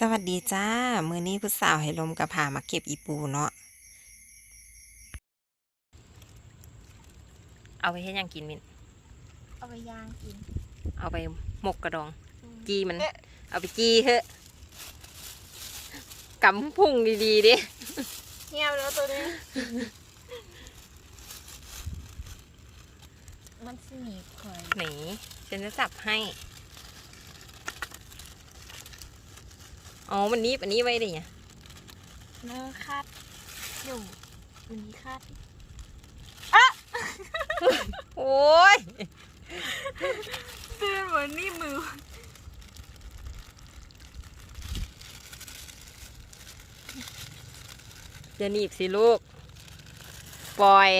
สวัสดีจ้า มือนี้ผู้สาวให้ลมกับพามาเก็บอีปูเนาะ เอาไปให้ยังกินมิน เอาไปย่างกิน เอาไปหมกกระดอง จีมัน เอาไปจีเถอะกำพุ่งดีๆดิเงียบแล้วตัวนี้ มันสนีบคอยไหนฉันจะจับให้ อ๋อมันนี้อันนี้ไว้ดิเนี่ยเนื้อคาดอยู่วันนี้คาดโอ้ยเตือนเหมือนนี่มือจะหนีบสิลูก ปล่อย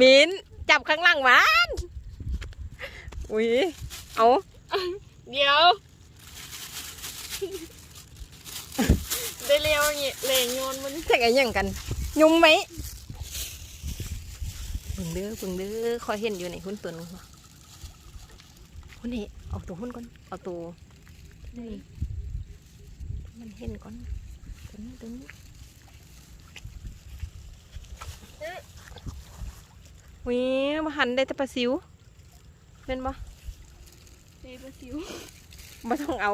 มินจับข้างหลังมัน อุ้ย เอาเดี๋ยว ได้เร็วอย่างงี้เหลงโยนมันแทกอะไรอย่างกัน ยุ่มไหมเบิ่งเด้อเบิ่งเด้อคอยเห็นอยู่ในหุ้นตัวนึงหุ้นนี่เอาตัวหุ้นก่อน เอาตัวนี่มันเห็นก่อนตัวนี้ตัวนี้วิมาหันได้แต่ปลาซิว เป็นบ่เซปลาซิวบ่ต้องเอา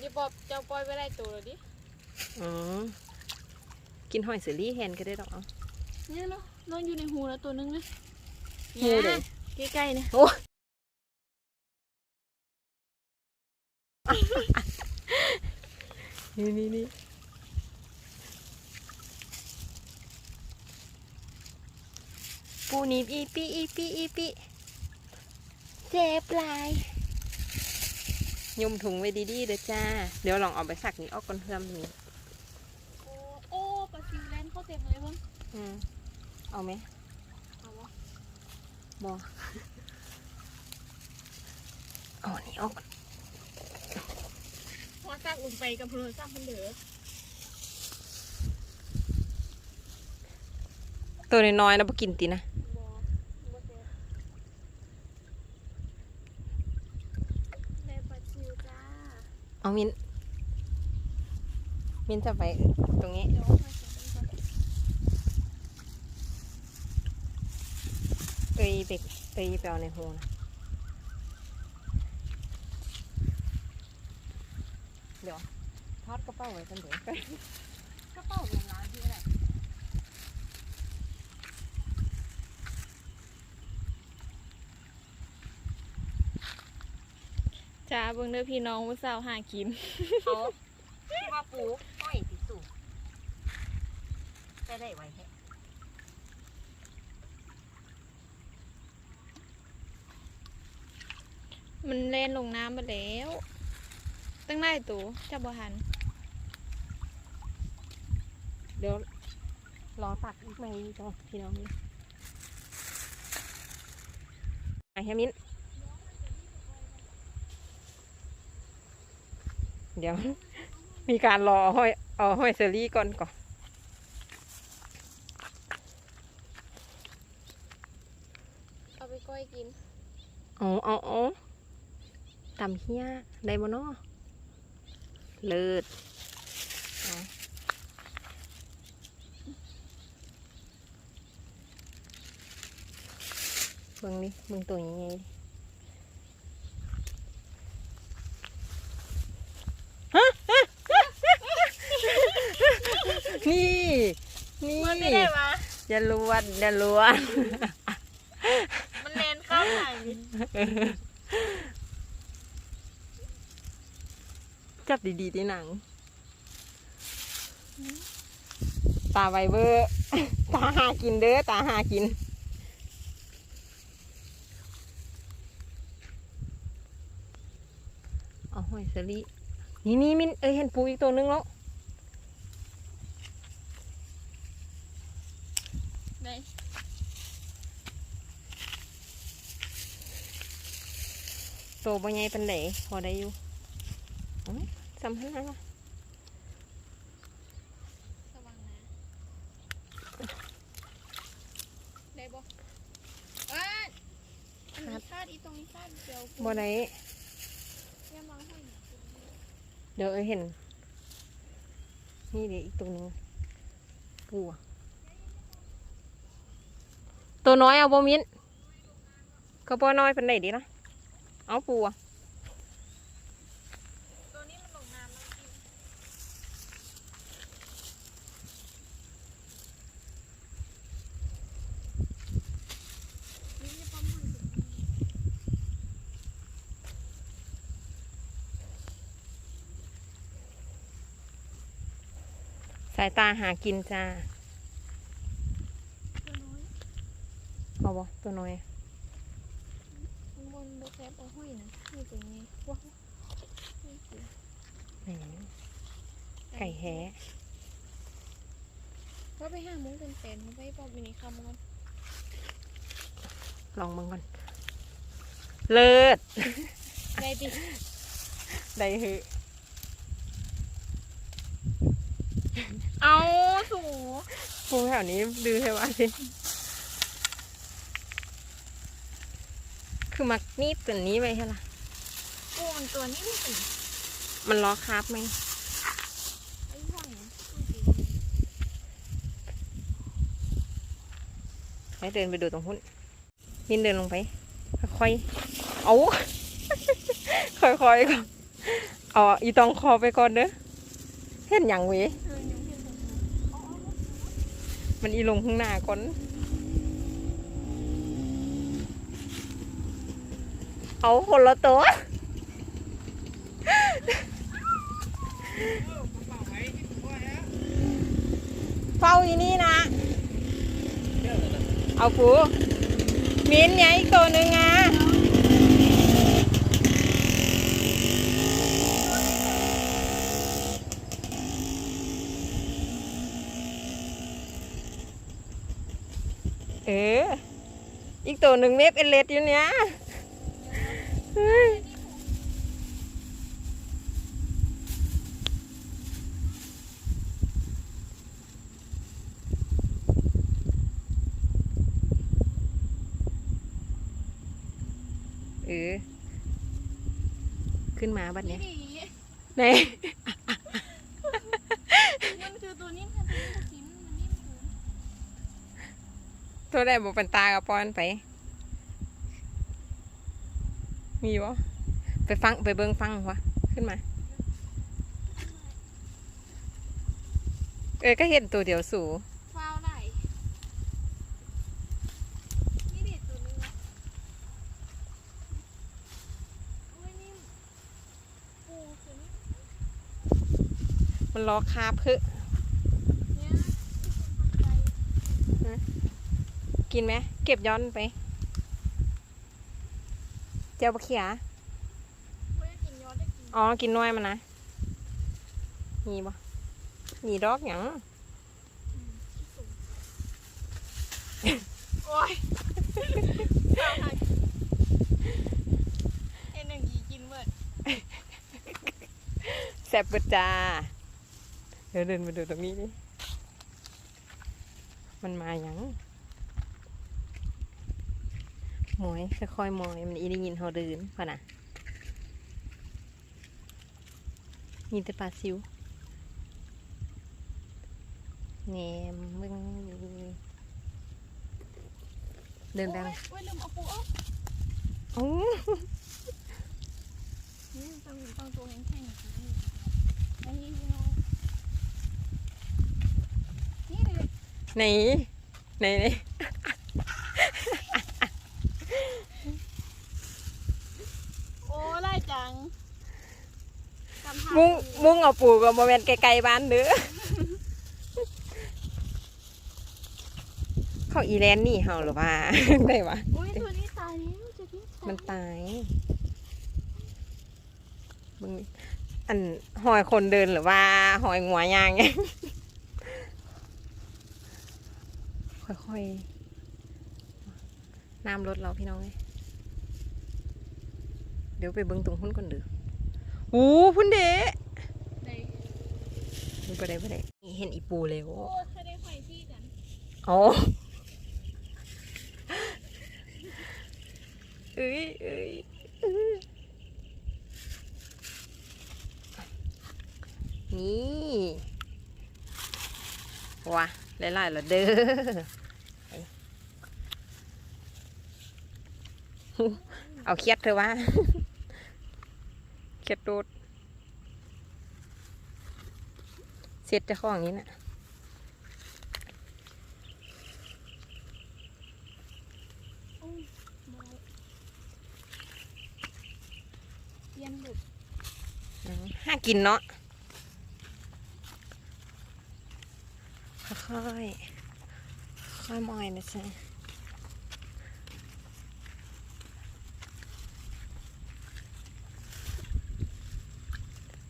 อย่าบอกเจ้าปล่อยไปได้ตัวเลยดิอืมกินหอยเสรี่แฮนก็ได้ดอกเอาเนี่ยเนาะนอนอยู่ในหูแล้วตัวนึงนะหูเลยใกล้ๆเนี่ยโอ้นี่นี่นี่ ปูหนีบอีปีอีปีอีปีเจ็บหลายยมถุงไว้ดีๆเด้อจ้า เดี๋ยวลองเอาไปสักนี้ออกก่อนเพื่อมนี้โอ้โอ้ปลาซิวแลนเข้าเต็มเลยเพิ่งอืมเอาไหมเอาวะบอเอาอันนี้ออกก่อนพอสร้างอุ่นไปกับเพลินสร้างพันเดือตัวน้อยๆนะพอกินตีนะ บอบ่เจ็บได้ปลาซิวจ้า เอามิน มินจะไปตรงนี้เดี๋ยเอามาเก็บกันก่อนเตยเปเอาในหูนะเดี๋ยวทอดกระเป๋าไว้กันเดี๋ยวกระเป๋าเงินร้านที่ไหน จ้าเบิ่งเด้อพี่น้องผู้สาวหากินเขาที่ว่าปูห้อยติดสูงจะได้ไว้แค่มันเล่นลงน้ำไปแล้ว ตั้งได้ตัวจับบ่หัน เดี๋ยวรอตักอีกไหมจ้ะพี่น้องนี่ไอ้เฮยมิน เดี๋ยว มีการรอห้อยเอาห้อยเซอรี่ก่อนก่อนเอาไปก้อยกินเอาเอาเอาตำเฮียได้บ่เนาะเลิศเอาเบิ่งนี่เบิ่งตัวยังไง นี่มันไม่ได้วะอย่าลวนอย่าลวน มันเล่นเข้าไหนจับดีๆที่หนัง ตาไวเบอร์ ตาหากินเด้อ ตาหากินเอาหอยสลินี่นี่มินเอ้ยเห็นปูอีกตัวนึงแล้ว ตบ่ใหญ่ป็นเหใดพอได้อยู่สำคัญนะรได้บ่เอ้ยอันนี้คาดอีตรงนี้คาดเดียวกูบ่ได้เดี๋ยวมอหนอเดี๋ยวเห็น นี่เดี๋ยวอีกตัวนึงปูอตัวน้อยเอาบ่มิ้นเก็บ่น้อยเป็นใดดีนะ เอาปูอะตัวนี้มันลงน้ำแล้วกินนี่จะปั๊มมือสุดสายตาหากินจ้าตัวน้อยเอาบ่ตัวน้อย บนโบแคปเอาห้อยนะนี่ตัวนี้ว้าวนี่ไหนไก่แฮะว่าไปห้ามุ้งเป็นเป็นๆไปบอกวินิคำก่อนลองมึงก่อน เลิศได้ดิได้คือเอาสูปูแถวนี้ดื้อใช่ปะสิ คือมักนี่ตัวนี้ไปใช่ล่ะปูมันตัวนี้ไม่เป็นมันล้อคราบไหมไอ้ห้อยนะดูสิให้เดินไปดูตรงหุ้นมินเดินลงไป ค่อยๆเอาค่อยๆก่อนเอาอีตองคอไปก่อนเด้อเห็นอย่างเวยเออยังเห็นตัวนี้เอาเอาเอามันอีลงข้างหน้าก่อน เอาคนละตัวเฝ้าอีนี่นะ เอาปูมินไงอีกตัวหนึ่งอะเออ อีกตัวหนึ่งเมฟเอเลสอยู่เนี้ย เฮ้ยเออ ขึ้นมาบัดนี่เนี้ยดิไหนมันคือตัวนี้ค่ะตัวนี้ตัวจิ้มมันนี่มันคือตัวได้บอกเป็นตากับปอนไป มีวะไปฟังไปเบิ้งฟังวะขึ้นมา เออก็เห็นตัวเดียวสูฟาวได้นี่ดิตัวนี้นะโอ้ยนี่ปูตัวนี้มันล้อคาบคือเนี่ยที่คนทำใจกินไหมเก็บย้อนไป เจ้าบะเขียเว้ยกินยอดได้กินอ๋อ กินน้อยมันนะมีบ่มีดอกหยังโอ้ยเอาหาเอ็นหนึ่งยีกินเบิดแซ่บเบิดจ้า เดี๋ยวเดินมาดูตรงนี้ดิมันมาหยัง หมอยค่อยๆหมอยมันอีได้ยินเขาเดินป่ะนะมีแต่ปลาซิวแหนมมึงเดินดังโอ้ยลืมเอาปูออกอู้นี่ต้องต้องตัวแข็งๆอย่างนี้อันนี้พี่น้องนี่เลยไหนไหนไหน โอ้ไล่จังจำภาพมุ้งดีมุ้งเอาปูกับโมเมนไกลๆบ้านเด้อเขาอีแลนนี่เฮาหรือว่าได้วะโอ้ยตัวนี้ตายแล้วจะที่มันตายมึงอันหอยคนเดินหรือว่าหอยงัวยางไงค่อยๆน้ำลดเราพี่น้องเลย เดี๋ยวไปเบิ้งตรงหุ้นก่อนเด้ออู้พุ่นเดะในมึงไปได้ไปได้เห็นอีปูแล้วโอ้ยเคยได้ไฟที่กันอ๋อเอ้ยเอ้ยเอ้ยนี่ว้าหลายๆและเด้อเอาเครียดเธอว่า เครียดโดดเสร็จเจะข้าของนี้น่ะโอ้ยเมาเปลี่ยนบุกอืมห้ากินเนาะค่อยๆค่อยมอยนะจ๊ะ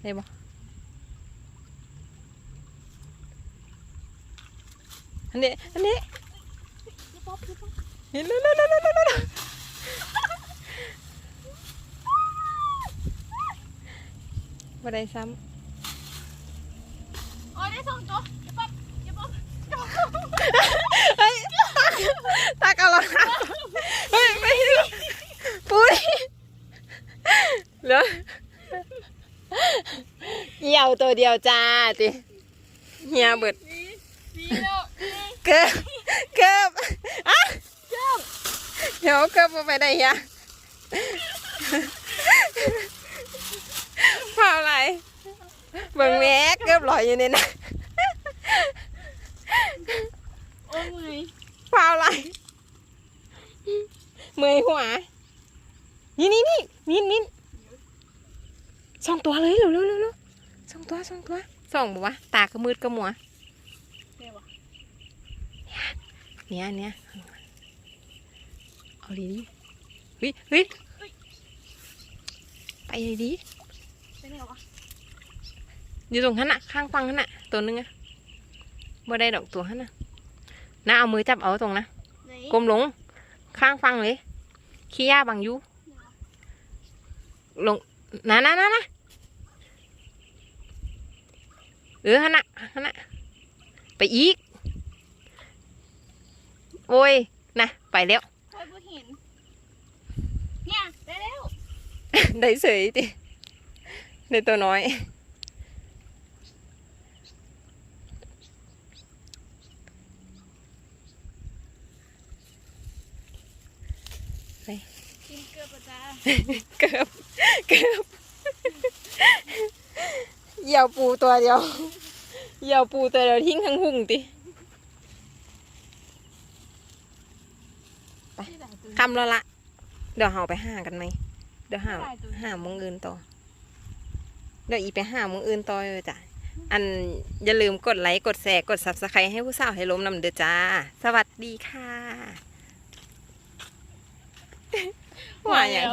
ได้บ่อันนี้ อันนี้พี่ป๊อปพี่ป๊อปเห็นแล้วแล้วแล้วแล้วบ่ได้ซ้ำอ้ยได้สองตัวพี่ป๊อปพี่ป๊อปำเฮ้ยตากเอาหรอเฮ้ยไม่ดูปุ้ยเหลือเหี่ ยวตัวเดียวจ้าติเหี่ยเบิดนี่นี่แล้วนี่เกือบเกือบอะเกือบเดี๋ยวเกือบบ่ไปได้เฮียเปล่าอะไรเบิ่งแม่เกือบลอยอยู่นี่นะโอ้ยเปล่าอะไรเมื่อยหัวนี่นี่นี่มินมินสองตัวเลยเร็วเร็วเร็วเร็ว สองตัวสองตัวสองบอกว่าตากระมืดกระมัวเดี๋ยววะเนี่ยเนี่ยเอาดีดีเฮ้ยเฮ้ยไปเลยดีเป็นไงวะอยู่ตรงนั้นน่ะข้างฟังนั้นน่ะตัวนึงอะบ่ได้ดอกตัวนั้นน่ะน้าเอามือจับเอาตรงนะไหนกลมลง ข้างฟังเลยขี้ยาบังอยูลงนะนะนะนะ เออฮันน่ะฮันน่ะไปอีก โอ้ยนะไปแล้วคอยบ่เห็นเนี่ยได้แล้วได้เสยติได้ตัวน้อย กินเกลือประจาเกือบเกือบ เหยี่ยวปูตัวเดียว เหยี่ยวปูตัวเดียวทิ้งทั้งหุ่งตีไหนตัวคำแล้วละ เดี๋ยวเฮาไปหากันไหม เดี๋ยวหาหามงอื่นต่อ เดี๋ยวอีไปหามงอื่นต่อเลยจ้ะ อันอย่าลืมกดไลค์กดแชร์กดซับสไครต์ให้ผู้สาวให้ล้มนำเด้อจ้า สวัสดีค่ะว่าอย่าง